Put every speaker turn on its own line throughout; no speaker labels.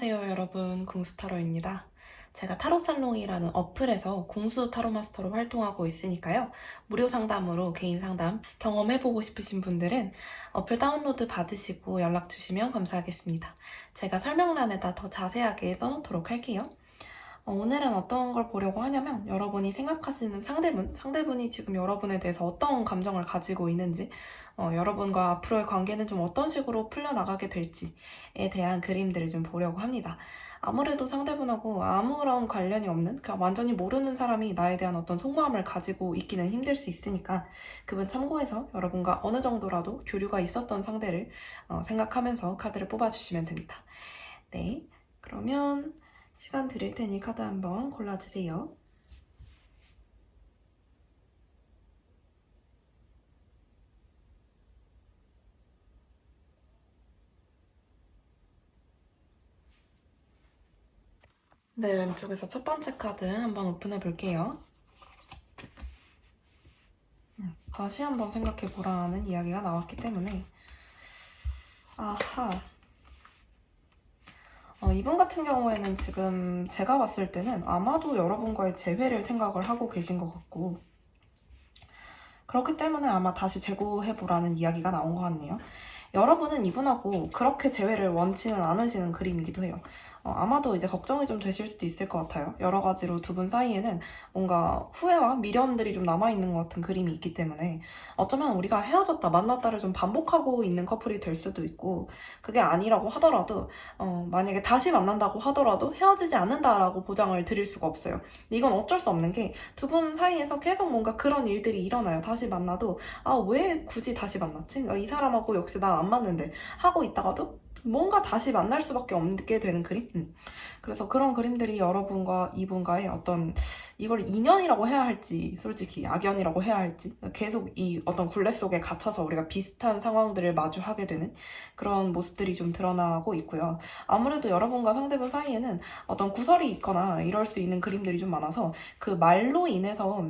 안녕하세요, 여러분. 궁수타로입니다. 제가 타로살롱이라는 어플에서 궁수 타로 마스터로 활동하고 있으니까요. 무료 상담으로 개인 상담 경험해보고 싶으신 분들은 어플 다운로드 받으시고 연락 주시면 감사하겠습니다. 제가 설명란에다 더 자세하게 써놓도록 할게요. 어, 오늘은 어떤 걸 보려고 하냐면 여러분이 생각하시는 상대분, 상대분이 지금 여러분에 대해서 어떤 감정을 가지고 있는지, 어, 여러분과 앞으로의 관계는 좀 어떤 식으로 풀려나가게 될지에 대한 그림들을 좀 보려고 합니다. 아무래도 상대분하고 아무런 관련이 없는, 그냥 완전히 모르는 사람이 나에 대한 어떤 속마음을 가지고 있기는 힘들 수 있으니까 그분 참고해서 여러분과 어느 정도라도 교류가 있었던 상대를 어, 생각하면서 카드를 뽑아주시면 됩니다. 네, 그러면 시간 드릴 테니 카드 한번 골라주세요. 네, 왼쪽에서 첫 번째 카드 한번 오픈해 볼게요. 음, 다시 한번 생각해 보라는 이야기가 나왔기 때문에 아하 어, 이분 같은 경우에는 지금 제가 봤을 때는 아마도 여러분과의 재회를 생각을 하고 계신 것 같고 그렇기 때문에 아마 다시 재고해 보라는 이야기가 나온 것 같네요. 여러분은 이분하고 그렇게 재회를 원치는 않으시는 그림이기도 해요. 어, 아마도 이제 걱정이 좀 되실 수도 있을 것 같아요. 여러 가지로 두 분 사이에는 뭔가 후회와 미련들이 좀 남아있는 것 같은 그림이 있기 때문에 어쩌면 우리가 헤어졌다 만났다를 좀 반복하고 있는 커플이 될 수도 있고 그게 아니라고 하더라도 어, 만약에 다시 만난다고 하더라도 헤어지지 않는다라고 보장을 드릴 수가 없어요. 이건 어쩔 수 없는 게 두 분 사이에서 계속 뭔가 그런 일들이 일어나요. 다시 만나도 아 왜 굳이 다시 만났지? 아, 이 사람하고 역시 난 안 맞는데 하고 있다가도 뭔가 다시 만날 수밖에 없게 되는 그림? 음. 그래서 그런 그림들이 여러분과 이분과의 어떤 이걸 인연이라고 해야 할지 솔직히 악연이라고 해야 할지 계속 이 어떤 굴레 속에 갇혀서 우리가 비슷한 상황들을 마주하게 되는 그런 모습들이 좀 드러나고 있고요. 아무래도 여러분과 상대분 사이에는 어떤 구설이 있거나 이럴 수 있는 그림들이 좀 많아서 그 말로 인해서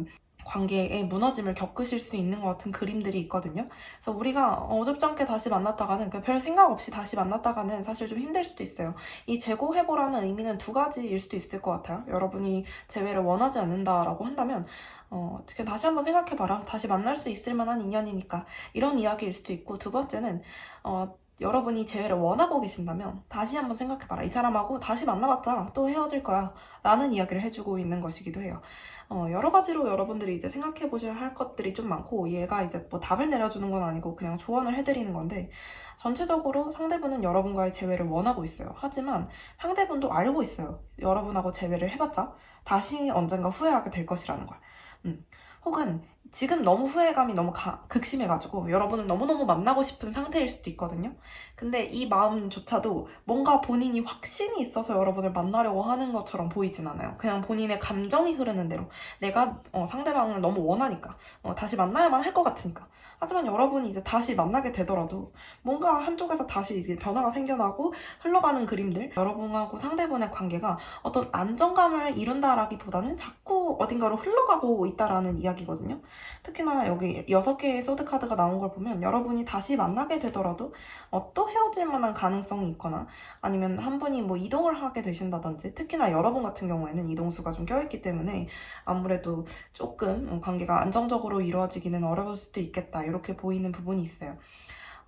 관계의 무너짐을 겪으실 수 있는 것 같은 그림들이 있거든요. 그래서 우리가 어줍지 않게 다시 만났다가는 그별 생각 없이 다시 만났다가는 사실 좀 힘들 수도 있어요. 이 재고해보라는 의미는 두 가지일 수도 있을 것 같아요. 여러분이 재회를 원하지 않는다라고 한다면 어, 어떻게 다시 한번 생각해봐라. 다시 만날 수 있을 만한 인연이니까 이런 이야기일 수도 있고 두 번째는 어, 여러분이 재회를 원하고 계신다면 다시 한번 생각해봐라. 이 사람하고 다시 만나봤자 또 헤어질 거야. 라는 이야기를 해주고 있는 것이기도 해요. 어, 여러 가지로 여러분들이 이제 생각해 보셔야 할 것들이 좀 많고 얘가 이제 뭐 답을 내려주는 건 아니고 그냥 조언을 해드리는 건데 전체적으로 상대분은 여러분과의 재회를 원하고 있어요. 하지만 상대분도 알고 있어요. 여러분하고 재회를 해봤자 다시 언젠가 후회하게 될 것이라는 걸. 음. 혹은 지금 너무 후회감이 너무 가- 극심해가지고 여러분을 너무너무 만나고 싶은 상태일 수도 있거든요. 근데 이 마음조차도 뭔가 본인이 확신이 있어서 여러분을 만나려고 하는 것처럼 보이진 않아요. 그냥 본인의 감정이 흐르는 대로 내가 어, 상대방을 너무 원하니까 어, 다시 만나야만 할 것 같으니까. 하지만 여러분이 이제 다시 만나게 되더라도 뭔가 한쪽에서 다시 이제 변화가 생겨나고 흘러가는 그림들 여러분하고 상대분의 관계가 어떤 안정감을 이룬다라기보다는 자꾸 어딘가로 흘러가고 있다라는 이야기거든요. 특히나 여기 여섯 개의 소드 카드가 나온 걸 보면 여러분이 다시 만나게 되더라도 어, 또 헤어질 만한 가능성이 있거나 아니면 한 분이 뭐 이동을 하게 되신다든지 특히나 여러분 같은 경우에는 이동수가 좀 껴있기 때문에 아무래도 조금 관계가 안정적으로 이루어지기는 어려울 수도 있겠다 이렇게 보이는 부분이 있어요.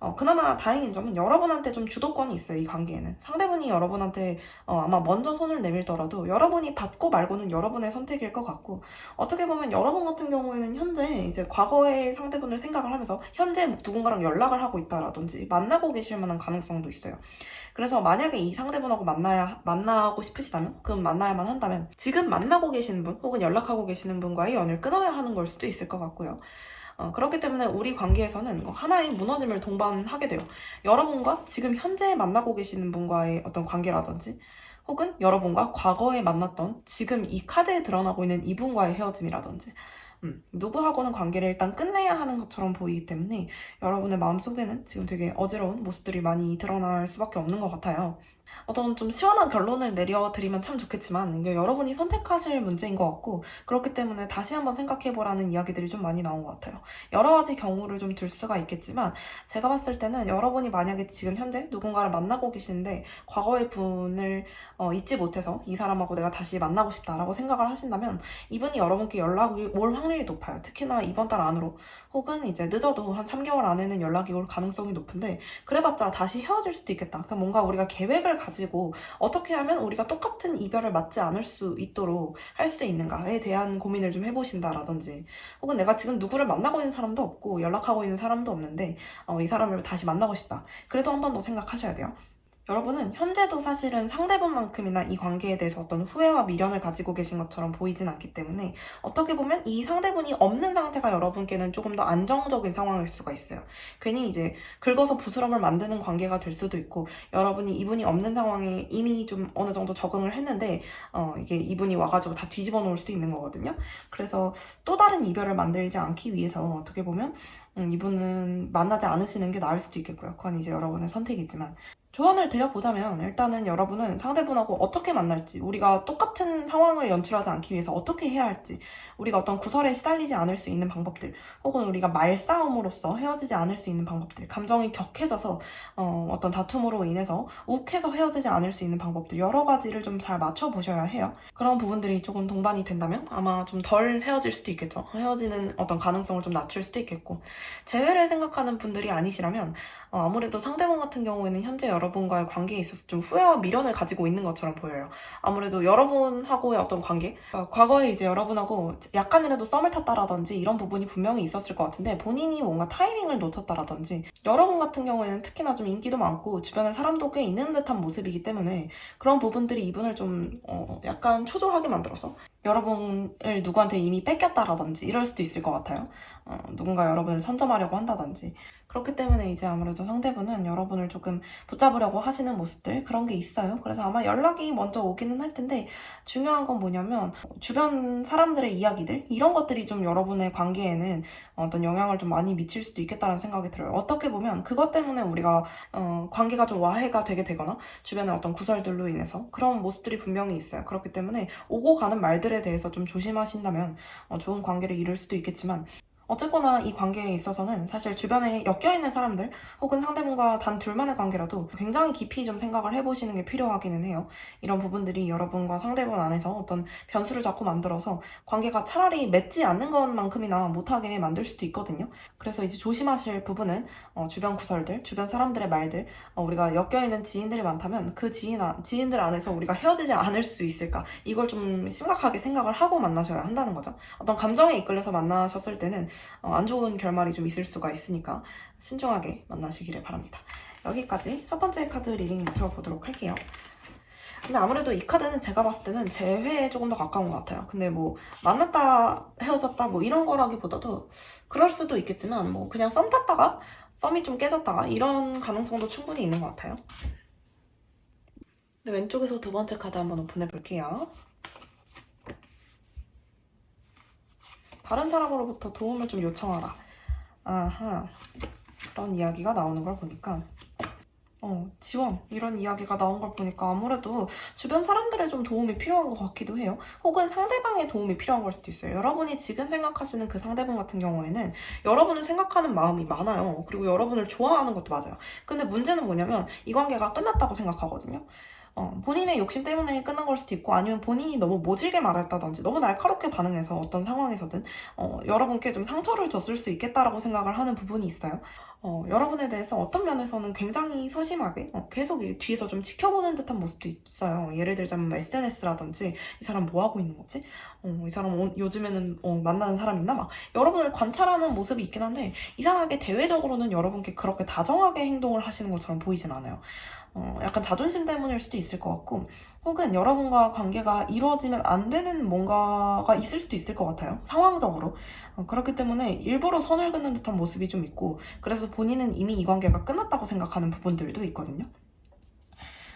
어, 그나마 다행인 점은 여러분한테 좀 주도권이 있어요, 이 관계에는. 상대분이 여러분한테 어, 아마 먼저 손을 내밀더라도 여러분이 받고 말고는 여러분의 선택일 것 같고, 어떻게 보면 여러분 같은 경우에는 현재 이제 과거의 상대분을 생각을 하면서 현재 누군가랑 연락을 하고 있다라든지 만나고 계실 만한 가능성도 있어요. 그래서 만약에 이 상대분하고 만나야, 만나고 싶으시다면, 그럼 만나야만 한다면, 지금 만나고 계시는 분, 혹은 연락하고 계시는 분과의 연을 끊어야 하는 걸 수도 있을 것 같고요. 어, 그렇기 때문에 우리 관계에서는 하나의 무너짐을 동반하게 돼요. 여러분과 지금 현재 만나고 계시는 분과의 어떤 관계라든지, 혹은 여러분과 과거에 만났던 지금 이 카드에 드러나고 있는 이분과의 헤어짐이라든지, 음, 누구하고는 관계를 일단 끝내야 하는 것처럼 보이기 때문에 여러분의 마음속에는 지금 되게 어지러운 모습들이 많이 드러날 수밖에 없는 것 같아요. 어떤 좀 시원한 결론을 내려드리면 참 좋겠지만 이게 여러분이 선택하실 문제인 것 같고 그렇기 때문에 다시 한번 생각해보라는 이야기들이 좀 많이 나온 것 같아요. 여러 가지 경우를 좀 들 수가 있겠지만 제가 봤을 때는 여러분이 만약에 지금 현재 누군가를 만나고 계시는데 과거의 분을 어, 잊지 못해서 이 사람하고 내가 다시 만나고 싶다라고 생각을 하신다면 이분이 여러분께 연락이 올 확률이 높아요. 특히나 이번 달 안으로 혹은 이제 늦어도 한 3개월 안에는 연락이 올 가능성이 높은데 그래봤자 다시 헤어질 수도 있겠다. 그러니까 뭔가 우리가 계획을 가지고 어떻게 하면 우리가 똑같은 이별을 맞지 않을 수 있도록 할 수 있는가에 대한 고민을 좀 해보신다라든지 혹은 내가 지금 누구를 만나고 있는 사람도 없고 연락하고 있는 사람도 없는데 어, 이 사람을 다시 만나고 싶다. 그래도 한 번 더 생각하셔야 돼요. 여러분은 현재도 사실은 상대분만큼이나 이 관계에 대해서 어떤 후회와 미련을 가지고 계신 것처럼 보이진 않기 때문에 어떻게 보면 이 상대분이 없는 상태가 여러분께는 조금 더 안정적인 상황일 수가 있어요. 괜히 이제 긁어서 부스럼을 만드는 관계가 될 수도 있고 여러분이 이분이 없는 상황에 이미 좀 어느 정도 적응을 했는데 어, 이게 이분이 와가지고 다 뒤집어 놓을 수도 있는 거거든요. 그래서 또 다른 이별을 만들지 않기 위해서 어떻게 보면 음, 이분은 만나지 않으시는 게 나을 수도 있겠고요. 그건 이제 여러분의 선택이지만 조언을 드려보자면 일단은 여러분은 상대분하고 어떻게 만날지 우리가 똑같은 상황을 연출하지 않기 위해서 어떻게 해야 할지 우리가 어떤 구설에 시달리지 않을 수 있는 방법들 혹은 우리가 말싸움으로써 헤어지지 않을 수 있는 방법들 감정이 격해져서 어, 어떤 다툼으로 인해서 욱해서 헤어지지 않을 수 있는 방법들 여러 가지를 좀 잘 맞춰보셔야 해요. 그런 부분들이 조금 동반이 된다면 아마 좀 덜 헤어질 수도 있겠죠. 헤어지는 어떤 가능성을 좀 낮출 수도 있겠고 재회를 생각하는 분들이 아니시라면 어, 아무래도 상대방 같은 경우에는 현재 여러 분과의 관계에 있어서 좀 후회와 미련을 가지고 있는 것처럼 보여요. 아무래도 여러분하고의 어떤 관계, 어, 과거에 이제 여러분하고 약간이라도 썸을 탔다라든지 이런 부분이 분명히 있었을 것 같은데 본인이 뭔가 타이밍을 놓쳤다라든지 여러분 같은 경우에는 특히나 좀 인기도 많고 주변에 사람도 꽤 있는 듯한 모습이기 때문에 그런 부분들이 이분을 좀 어, 약간 초조하게 만들어서 여러분을 누구한테 이미 뺏겼다라든지 이럴 수도 있을 것 같아요. 어, 누군가 여러분을 선점하려고 한다든지 그렇기 때문에 이제 아무래도 상대분은 여러분을 조금 붙잡으려고 하시는 모습들 그런 게 있어요. 그래서 아마 연락이 먼저 오기는 할 텐데 중요한 건 뭐냐면 주변 사람들의 이야기들 이런 것들이 좀 여러분의 관계에는 어떤 영향을 좀 많이 미칠 수도 있겠다는 생각이 들어요. 어떻게 보면 그것 때문에 우리가 어, 관계가 좀 와해가 되게 되거나 주변의 어떤 구설들로 인해서 그런 모습들이 분명히 있어요. 그렇기 때문에 오고 가는 말들에 대해서 좀 조심하신다면 어, 좋은 관계를 이룰 수도 있겠지만 어쨌거나 이 관계에 있어서는 사실 주변에 엮여있는 사람들 혹은 상대분과 단 둘만의 관계라도 굉장히 깊이 좀 생각을 해보시는 게 필요하기는 해요. 이런 부분들이 여러분과 상대분 안에서 어떤 변수를 자꾸 만들어서 관계가 차라리 맺지 않는 것만큼이나 못하게 만들 수도 있거든요. 그래서 이제 조심하실 부분은 어, 주변 구설들, 주변 사람들의 말들, 어, 우리가 엮여있는 지인들이 많다면 그 지인, 아- 지인들 안에서 우리가 헤어지지 않을 수 있을까? 이걸 좀 심각하게 생각을 하고 만나셔야 한다는 거죠. 어떤 감정에 이끌려서 만나셨을 때는 어, 안 좋은 결말이 좀 있을 수가 있으니까 신중하게 만나시기를 바랍니다. 여기까지 첫 번째 카드 리딩 맞춰보도록 할게요. 근데 아무래도 이 카드는 제가 봤을 때는 재회에 조금 더 가까운 것 같아요. 근데 뭐 만났다 헤어졌다 뭐 이런 거라기보다도 그럴 수도 있겠지만 뭐 그냥 썸 탔다가 썸이 좀 깨졌다가 이런 가능성도 충분히 있는 것 같아요. 네, 왼쪽에서 두 번째 카드 한번 오픈해 볼게요. 다른 사람으로부터 도움을 좀 요청하라. 아하. 그런 이야기가 나오는 걸 보니까 어, 지원 이런 이야기가 나온 걸 보니까 아무래도 주변 사람들의 좀 도움이 필요한 것 같기도 해요. 혹은 상대방의 도움이 필요한 걸 수도 있어요. 여러분이 지금 생각하시는 그 상대방 같은 경우에는 여러분을 생각하는 마음이 많아요. 그리고 여러분을 좋아하는 것도 맞아요. 근데 문제는 뭐냐면 이 관계가 끝났다고 생각하거든요. 어, 본인의 욕심 때문에 끝난 걸 수도 있고 아니면 본인이 너무 모질게 말했다든지 너무 날카롭게 반응해서 어떤 상황에서든 어, 여러분께 좀 상처를 줬을 수 있겠다라고 생각을 하는 부분이 있어요. 어, 여러분에 대해서 어떤 면에서는 굉장히 소심하게 어, 계속 이 뒤에서 좀 지켜보는 듯한 모습도 있어요. 예를 들자면 SNS라든지 이 사람 뭐 하고 있는 거지? 어, 이 사람 오- 요즘에는 어, 만나는 사람 있나? 막 여러분을 관찰하는 모습이 있긴 한데 이상하게 대외적으로는 여러분께 그렇게 다정하게 행동을 하시는 것처럼 보이진 않아요. 어, 약간 자존심 때문일 수도 있을 것 같고 혹은 여러분과 관계가 이루어지면 안 되는 뭔가가 있을 수도 있을 것 같아요. 상황적으로. 어, 그렇기 때문에 일부러 선을 긋는 듯한 모습이 좀 있고 그래서 본인은 이미 이 관계가 끝났다고 생각하는 부분들도 있거든요.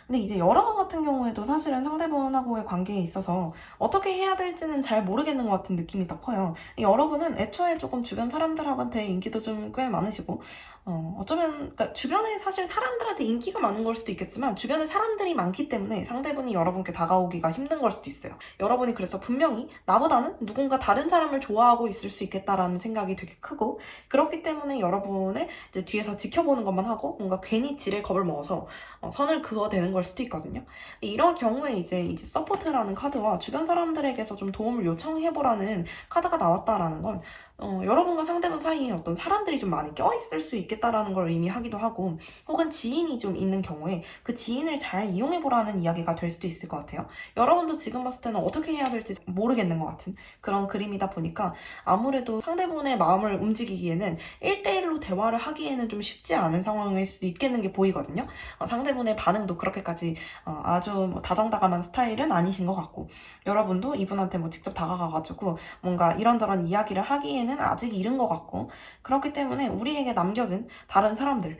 근데 이제 여러분 같은 경우에도 사실은 상대분하고의 관계에 있어서 어떻게 해야 될지는 잘 모르겠는 것 같은 느낌이 더 커요. 여러분은 애초에 조금 주변 사람들한테 인기도 좀 꽤 많으시고, 어, 어쩌면, 그러니까 주변에 사실 사람들한테 인기가 많은 걸 수도 있겠지만, 주변에 사람들이 많기 때문에 상대분이 여러분께 다가오기가 힘든 걸 수도 있어요. 여러분이 그래서 분명히 나보다는 누군가 다른 사람을 좋아하고 있을 수 있겠다라는 생각이 되게 크고, 그렇기 때문에 여러분을 이제 뒤에서 지켜보는 것만 하고, 뭔가 괜히 지레 겁을 먹어서 어, 선을 그어 대는 걸 수도 있거든요. 이런 경우에 이제 이제 서포트라는 카드와 주변 사람들에게서 좀 도움을 요청해보라는 카드가 나왔다라는 건 어, 여러분과 상대분 사이에 어떤 사람들이 좀 많이 껴있을 수 있겠다라는 걸 의미하기도 하고 혹은 지인이 좀 있는 경우에 그 지인을 잘 이용해보라는 이야기가 될 수도 있을 것 같아요. 여러분도 지금 봤을 때는 어떻게 해야 될지 모르겠는 것 같은 그런 그림이다 보니까 아무래도 상대분의 마음을 움직이기에는 1대1로 대화를 하기에는 좀 쉽지 않은 상황일 수 있겠는 게 보이거든요. 어, 상대분의 반응도 그렇게까지 어, 아주 뭐 다정다감한 스타일은 아니신 것 같고 여러분도 이분한테 뭐 직접 다가가가지고 뭔가 이런저런 이야기를 하기에는 아직 이른 것 같고 그렇기 때문에 우리에게 남겨진 다른 사람들을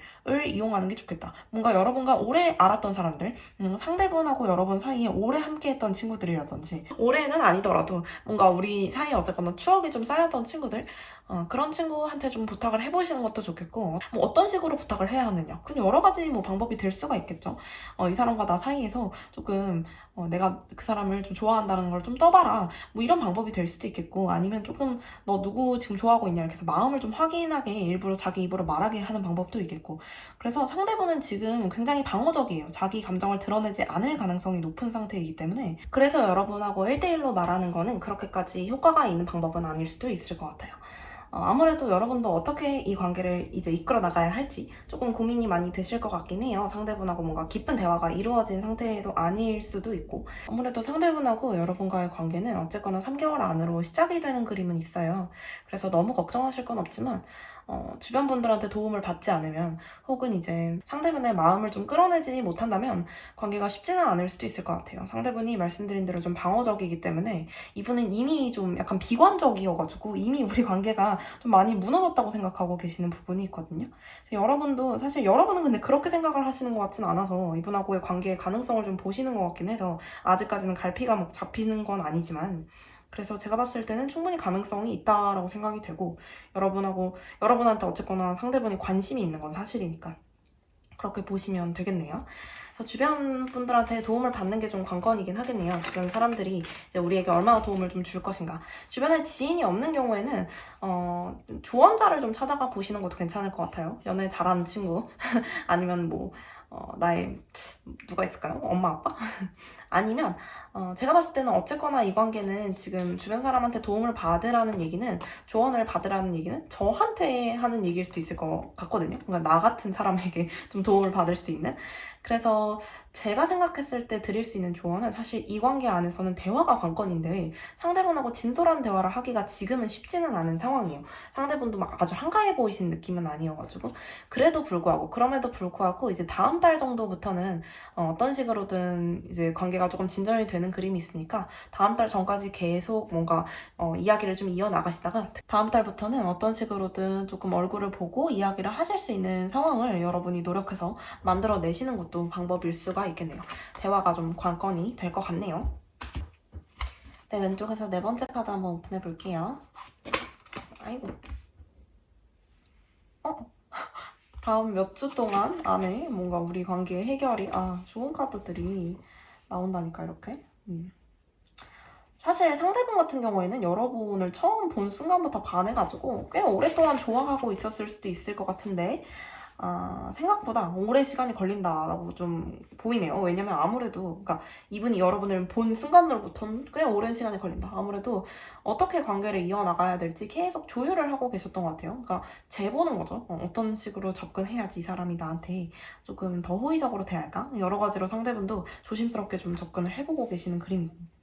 이용하는 게 좋겠다. 뭔가 여러분과 오래 알았던 사람들, 음, 상대분하고 여러분 사이에 오래 함께했던 친구들이라든지 오래는 아니더라도 뭔가 우리 사이에 어쨌거나 추억이 좀 쌓였던 친구들 어, 그런 친구한테 좀 부탁을 해보시는 것도 좋겠고 뭐 어떤 식으로 부탁을 해야 하느냐. 그럼 여러 가지 뭐 방법이 될 수가 있겠죠. 어, 이 사람과 나 사이에서 조금 어, 내가 그 사람을 좀 좋아한다는 걸 좀 떠봐라. 뭐 이런 방법이 될 수도 있겠고 아니면 조금 너 누구 지금 좋아하고 있냐 이렇게 해서 마음을 좀 확인하게 일부러 자기 입으로 말하게 하는 방법도 있겠고. 그래서 상대분은 지금 굉장히 방어적이에요. 자기 감정을 드러내지 않을 가능성이 높은 상태이기 때문에. 그래서 여러분하고 1대1로 말하는 거는 그렇게까지 효과가 있는 방법은 아닐 수도 있을 것 같아요. 어, 아무래도 여러분도 어떻게 이 관계를 이제 이끌어 나가야 할지 조금 고민이 많이 되실 것 같긴 해요. 상대분하고 뭔가 깊은 대화가 이루어진 상태도 아닐 수도 있고 아무래도 상대분하고 여러분과의 관계는 어쨌거나 3개월 안으로 시작이 되는 그림은 있어요. 그래서 너무 걱정하실 건 없지만 어, 주변 분들한테 도움을 받지 않으면 혹은 이제 상대분의 마음을 좀 끌어내지 못한다면 관계가 쉽지는 않을 수도 있을 것 같아요. 상대분이 말씀드린 대로 좀 방어적이기 때문에 이분은 이미 좀 약간 비관적이어가지고 이미 우리 관계가 좀 많이 무너졌다고 생각하고 계시는 부분이 있거든요. 여러분도 사실 여러분은 근데 그렇게 생각을 하시는 것 같진 않아서 이분하고의 관계의 가능성을 좀 보시는 것 같긴 해서 아직까지는 갈피가 막 잡히는 건 아니지만 그래서 제가 봤을 때는 충분히 가능성이 있다라고 생각이 되고 여러분하고 여러분한테 어쨌거나 상대분이 관심이 있는 건 사실이니까 그렇게 보시면 되겠네요. 그래서 주변 분들한테 도움을 받는 게 좀 관건이긴 하겠네요. 주변 사람들이 이제 우리에게 얼마나 도움을 좀 줄 것인가. 주변에 지인이 없는 경우에는 어, 조언자를 좀 찾아가 보시는 것도 괜찮을 것 같아요. 연애 잘하는 친구 아니면 뭐 어, 나의 누가 있을까요? 엄마 아빠? 아니면 어, 제가 봤을 때는 어쨌거나 이 관계는 지금 주변 사람한테 도움을 받으라는 얘기는 조언을 받으라는 얘기는 저한테 하는 얘기일 수도 있을 것 같거든요. 그러니까 나 같은 사람에게 좀 도움을 받을 수 있는. 그래서 제가 생각했을 때 드릴 수 있는 조언은 사실 이 관계 안에서는 대화가 관건인데 상대분하고 진솔한 대화를 하기가 지금은 쉽지는 않은 상황이에요. 상대분도 막 아주 한가해 보이신 느낌은 아니어가지고 그래도 불구하고 그럼에도 불구하고 이제 다음 달 정도부터는 어, 어떤 식으로든 이제 관계 가 조금 진전이 되는 그림이 있으니까 다음 달 전까지 계속 뭔가 어, 이야기를 좀 이어 나가시다가 다음 달부터는 어떤 식으로든 조금 얼굴을 보고 이야기를 하실 수 있는 상황을 여러분이 노력해서 만들어 내시는 것도 방법일 수가 있겠네요. 대화가 좀 관건이 될 것 같네요. 네, 왼쪽에서 네 번째 카드 한번 오픈해 볼게요. 아이고. 어? 다음 몇 주 동안 안에 뭔가 우리 관계의 해결이, 아, 좋은 카드들이 나온다니까, 이렇게. 음. 사실 상대분 같은 경우에는 여러분을 처음 본 순간부터 반해가지고 꽤 오랫동안 좋아하고 있었을 수도 있을 것 같은데, 아, 생각보다 오래 시간이 걸린다라고 좀 보이네요. 왜냐면 아무래도 그러니까 이분이 여러분을 본 순간으로부터는 꽤 오랜 시간이 걸린다. 아무래도 어떻게 관계를 이어나가야 될지 계속 조율을 하고 계셨던 것 같아요. 그러니까 재보는 거죠. 어, 어떤 식으로 접근해야지 이 사람이 나한테 조금 더 호의적으로 대할까? 여러 가지로 상대분도 조심스럽게 좀 접근을 해보고 계시는 그림이고.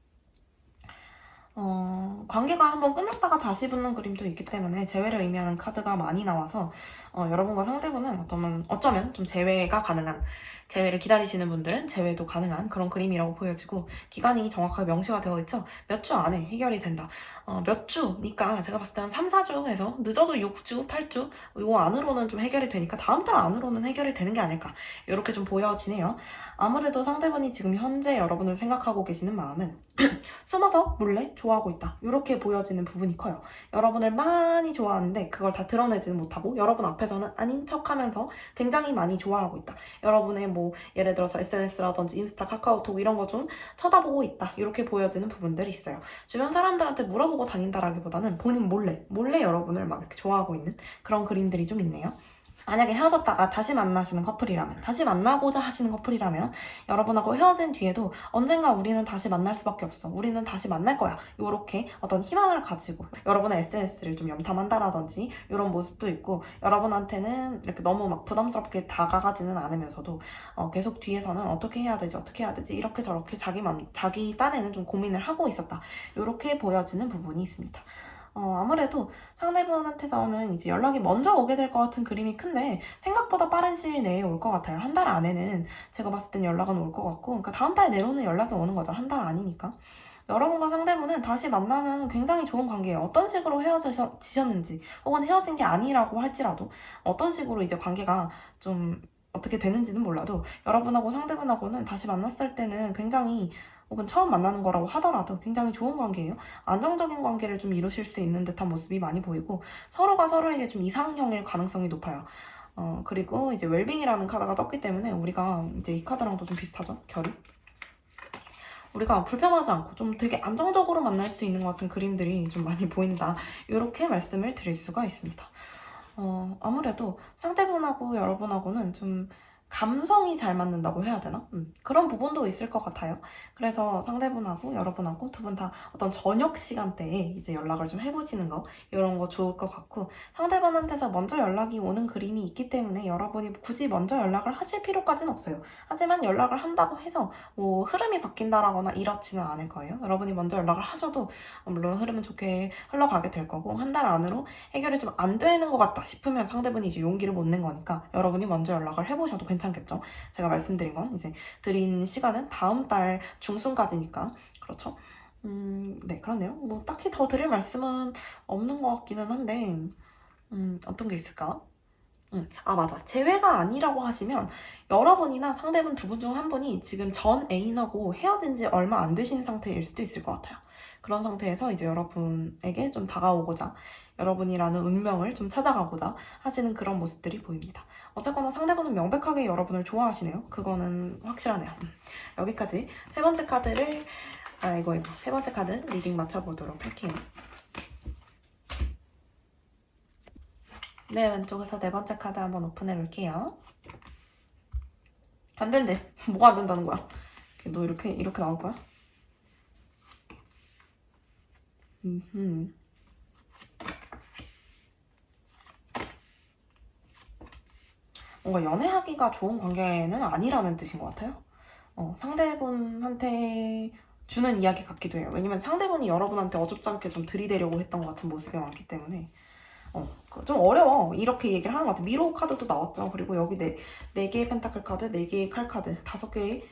어, 관계가 한번 끝났다가 다시 붙는 그림도 있기 때문에 재회를 의미하는 카드가 많이 나와서 어, 여러분과 상대분은 어쩌면, 어쩌면 좀 재회가 가능한 재회를 기다리시는 분들은 재회도 가능한 그런 그림이라고 보여지고 기간이 정확하게 명시가 되어 있죠. 몇 주 안에 해결이 된다. 어, 몇 주니까 제가 봤을 때 한 3, 4주에서 늦어도 6주, 8주 요 안으로는 좀 해결이 되니까 다음 달 안으로는 해결이 되는 게 아닐까 이렇게 좀 보여지네요. 아무래도 상대분이 지금 현재 여러분을 생각하고 계시는 마음은 숨어서 몰래 좋아하고 있다. 이렇게 보여지는 부분이 커요. 여러분을 많이 좋아하는데 그걸 다 드러내지는 못하고 여러분 앞에서는 아닌 척 하면서 굉장히 많이 좋아하고 있다. 여러분의 뭐 예를 들어서 SNS라든지 인스타, 카카오톡 이런 거 좀 쳐다보고 있다. 이렇게 보여지는 부분들이 있어요. 주변 사람들한테 물어보고 다닌다라기보다는 본인 몰래 몰래 여러분을 막 이렇게 좋아하고 있는 그런 그림들이 좀 있네요. 만약에 헤어졌다가 다시 만나시는 커플이라면, 다시 만나고자 하시는 커플이라면, 여러분하고 헤어진 뒤에도 언젠가 우리는 다시 만날 수밖에 없어. 우리는 다시 만날 거야. 요렇게 어떤 희망을 가지고 여러분의 SNS를 좀 염탐한다라든지 이런 모습도 있고, 여러분한테는 이렇게 너무 막 부담스럽게 다가가지는 않으면서도 어, 계속 뒤에서는 어떻게 해야 되지, 어떻게 해야 되지, 이렇게 저렇게 자기 맘, 자기 딴에는 좀 고민을 하고 있었다. 요렇게 보여지는 부분이 있습니다. 어, 아무래도 상대분한테서는 이제 연락이 먼저 오게 될 것 같은 그림이 큰데 생각보다 빠른 시일 내에 올 것 같아요. 한 달 안에는 제가 봤을 땐 연락은 올 것 같고 그러니까 다음 달 내로는 연락이 오는 거죠. 한 달 아니니까. 여러분과 상대분은 다시 만나면 굉장히 좋은 관계예요. 어떤 식으로 헤어지셨는지 혹은 헤어진 게 아니라고 할지라도 어떤 식으로 이제 관계가 좀 어떻게 되는지는 몰라도 여러분하고 상대분하고는 다시 만났을 때는 굉장히 혹은 처음 만나는 거라고 하더라도 굉장히 좋은 관계예요. 안정적인 관계를 좀 이루실 수 있는 듯한 모습이 많이 보이고 서로가 서로에게 좀 이상형일 가능성이 높아요. 어, 그리고 이제 웰빙이라는 카드가 떴기 때문에 우리가 이제 이 카드랑도 좀 비슷하죠? 결이. 우리가 불편하지 않고 좀 되게 안정적으로 만날 수 있는 것 같은 그림들이 좀 많이 보인다. 이렇게 말씀을 드릴 수가 있습니다. 어, 아무래도 상대분하고 여러분하고는 좀 감성이 잘 맞는다고 해야 되나? 음, 그런 부분도 있을 것 같아요. 그래서 상대분하고 여러분하고 두 분 다 어떤 저녁 시간대에 이제 연락을 좀 해보시는 거 이런 거 좋을 것 같고 상대방한테서 먼저 연락이 오는 그림이 있기 때문에 여러분이 굳이 먼저 연락을 하실 필요까지는 없어요. 하지만 연락을 한다고 해서 뭐 흐름이 바뀐다라거나 이렇지는 않을 거예요. 여러분이 먼저 연락을 하셔도 물론 흐름은 좋게 흘러가게 될 거고 한 달 안으로 해결이 좀 안 되는 것 같다 싶으면 상대분이 이제 용기를 못 낸 거니까 여러분이 먼저 연락을 해보셔도 괜찮 겠죠. 제가 말씀드린 건 이제 드린 시간은 다음 달 중순까지니까 그렇죠. 음, 네, 그렇네요. 뭐 딱히 더 드릴 말씀은 없는 것 같기는 한데 음, 어떤 게 있을까? 음, 아 맞아. 재회가 아니라고 하시면 여러분이나 상대분 두 분 중 한 분이 지금 전 애인하고 헤어진 지 얼마 안 되신 상태일 수도 있을 것 같아요. 그런 상태에서 이제 여러분에게 좀 다가오고자 여러분이라는 운명을 좀 찾아가고자 하시는 그런 모습들이 보입니다. 어쨌거나 상대분은 명백하게 여러분을 좋아하시네요. 그거는 확실하네요. 음, 여기까지 세 번째 카드를 아 이거 이거 세 번째 카드 리딩 맞춰보도록 할게요. 네 왼쪽에서 네 번째 카드 한번 오픈해 볼게요. 안 된대. 뭐가 안 된다는 거야? 너 이렇게 이렇게 나올 거야? 음. 뭔가 연애하기가 좋은 관계는 아니라는 뜻인 것 같아요. 어, 상대분한테 주는 이야기 같기도 해요. 왜냐면 상대분이 여러분한테 어줍지 않게 좀 들이대려고 했던 것 같은 모습이 많기 때문에. 어, 그좀 어려워. 이렇게 얘기를 하는 것 같아. 미로 카드도 나왔죠. 그리고 여기 네, 네 개의 펜타클 카드, 네 개의 칼 카드, 다섯 개의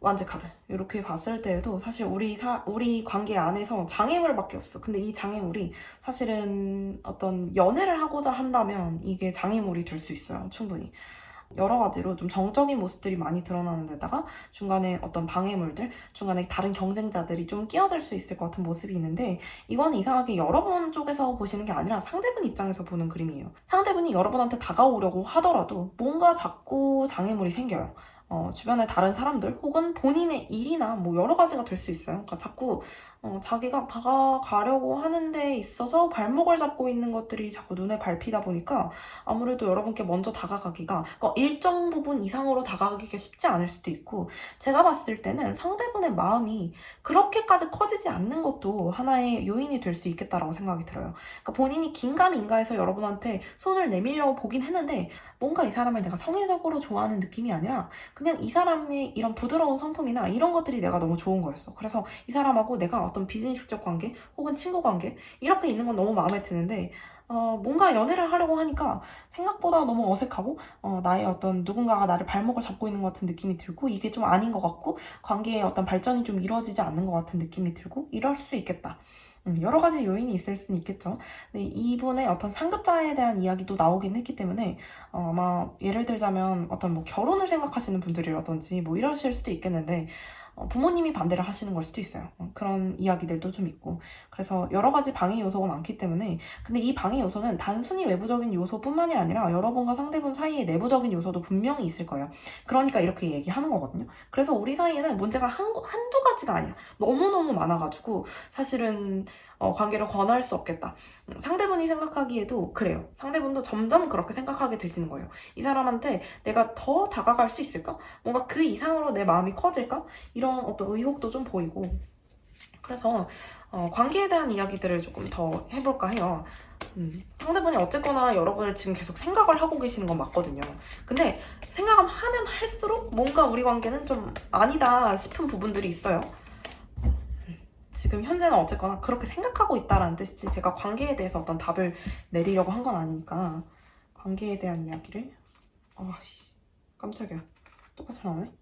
완제 카드. 이렇게 봤을 때에도 사실 우리 사, 우리 관계 안에서 장애물밖에 없어. 근데 이 장애물이 사실은 어떤 연애를 하고자 한다면 이게 장애물이 될 수 있어요. 충분히. 여러 가지로 좀 정적인 모습들이 많이 드러나는 데다가 중간에 어떤 방해물들, 중간에 다른 경쟁자들이 좀 끼어들 수 있을 것 같은 모습이 있는데 이거는 이상하게 여러분 쪽에서 보시는 게 아니라 상대분 입장에서 보는 그림이에요. 상대분이 여러분한테 다가오려고 하더라도 뭔가 자꾸 장애물이 생겨요. 어, 주변의 다른 사람들 혹은 본인의 일이나 뭐 여러 가지가 될 수 있어요. 그러니까 자꾸 어, 자기가 다가가려고 하는 데 있어서 발목을 잡고 있는 것들이 자꾸 눈에 밟히다 보니까 아무래도 여러분께 먼저 다가가기가 그러니까 일정 부분 이상으로 다가가기가 쉽지 않을 수도 있고 제가 봤을 때는 상대분의 마음이 그렇게까지 커지지 않는 것도 하나의 요인이 될 수 있겠다라고 생각이 들어요. 그러니까 본인이 긴가민가해서 여러분한테 손을 내밀려고 보긴 했는데 뭔가 이 사람을 내가 성애적으로 좋아하는 느낌이 아니라 그냥 이 사람의 이런 부드러운 성품이나 이런 것들이 내가 너무 좋은 거였어. 그래서 이 사람하고 내가 어떤 비즈니스적 관계 혹은 친구 관계 이렇게 있는 건 너무 마음에 드는데 어, 뭔가 연애를 하려고 하니까 생각보다 너무 어색하고 어, 나의 어떤 누군가가 나를 발목을 잡고 있는 것 같은 느낌이 들고 이게 좀 아닌 것 같고 관계의 어떤 발전이 좀 이루어지지 않는 것 같은 느낌이 들고 이럴 수 있겠다. 음, 여러 가지 요인이 있을 수는 있겠죠. 근데 이분의 어떤 상급자에 대한 이야기도 나오긴 했기 때문에 어, 아마 예를 들자면 어떤 뭐 결혼을 생각하시는 분들이라든지 뭐 이러실 수도 있겠는데 어, 부모님이 반대를 하시는 걸 수도 있어요. 어, 그런 이야기들도 좀 있고 그래서 여러 가지 방해 요소가 많기 때문에 근데 이 방해 요소는 단순히 외부적인 요소뿐만이 아니라 여러분과 상대분 사이의 내부적인 요소도 분명히 있을 거예요. 그러니까 이렇게 얘기하는 거거든요. 그래서 우리 사이에는 문제가 한, 한두 가지가 아니야. 너무너무 많아가지고 사실은 어, 관계를 권할 수 없겠다. 음, 상대분이 생각하기에도 그래요. 상대분도 점점 그렇게 생각하게 되시는 거예요. 이 사람한테 내가 더 다가갈 수 있을까? 뭔가 그 이상으로 내 마음이 커질까? 이런 어떤 의혹도 좀 보이고. 그래서 어, 관계에 대한 이야기들을 조금 더 해볼까 해요. 음, 상대분이 어쨌거나 여러분을 지금 계속 생각을 하고 계시는 건 맞거든요. 근데 생각하면 할수록 뭔가 우리 관계는 좀 아니다 싶은 부분들이 있어요. 지금 현재는 어쨌거나 그렇게 생각하고 있다라는 뜻이지 제가 관계에 대해서 어떤 답을 내리려고 한 건 아니니까 관계에 대한 이야기를 아씨 깜짝이야 똑같이 나오네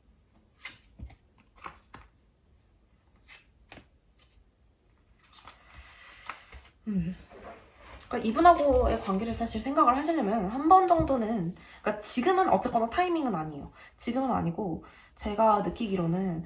음. 그러니까 이분하고의 관계를 사실 생각을 하시려면 한 번 정도는 그러니까 지금은 어쨌거나 타이밍은 아니에요 지금은 아니고 제가 느끼기로는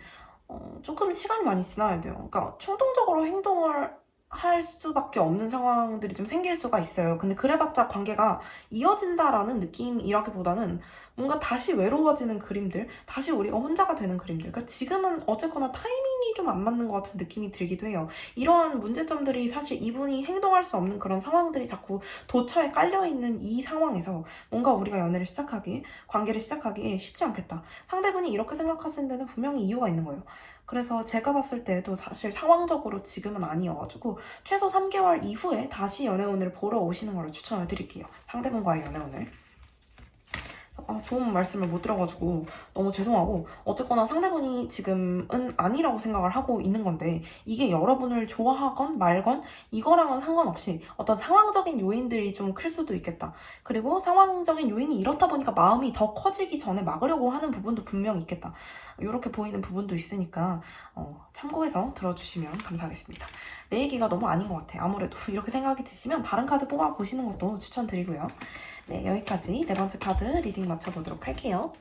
어, 조금 시간이 많이 지나야 돼요. 그러니까 충동적으로 행동을 할 수밖에 없는 상황들이 좀 생길 수가 있어요. 근데 그래봤자 관계가 이어진다라는 느낌이라기보다는 뭔가 다시 외로워지는 그림들, 다시 우리가 혼자가 되는 그림들. 그러니까 지금은 어쨌거나 타이밍이 좀 안 맞는 것 같은 느낌이 들기도 해요. 이러한 문제점들이 사실 이분이 행동할 수 없는 그런 상황들이 자꾸 도처에 깔려있는 이 상황에서 뭔가 우리가 연애를 시작하기, 관계를 시작하기 쉽지 않겠다. 상대분이 이렇게 생각하시는 데는 분명히 이유가 있는 거예요. 그래서 제가 봤을 때도 사실 상황적으로 지금은 아니어가지고 최소 3개월 이후에 다시 연애운을 보러 오시는 걸 추천을 드릴게요. 상대분과의 연애운을. 아, 좋은 말씀을 못 들어가지고 너무 죄송하고 어쨌거나 상대분이 지금은 아니라고 생각을 하고 있는 건데 이게 여러분을 좋아하건 말건 이거랑은 상관없이 어떤 상황적인 요인들이 좀 클 수도 있겠다. 그리고 상황적인 요인이 이렇다 보니까 마음이 더 커지기 전에 막으려고 하는 부분도 분명히 있겠다. 이렇게 보이는 부분도 있으니까 어, 참고해서 들어주시면 감사하겠습니다. 내 얘기가 너무 아닌 것 같아. 아무래도 이렇게 생각이 드시면 다른 카드 뽑아 보시는 것도 추천드리고요. 네, 여기까지 네 번째 카드 리딩 맞춰보도록 할게요.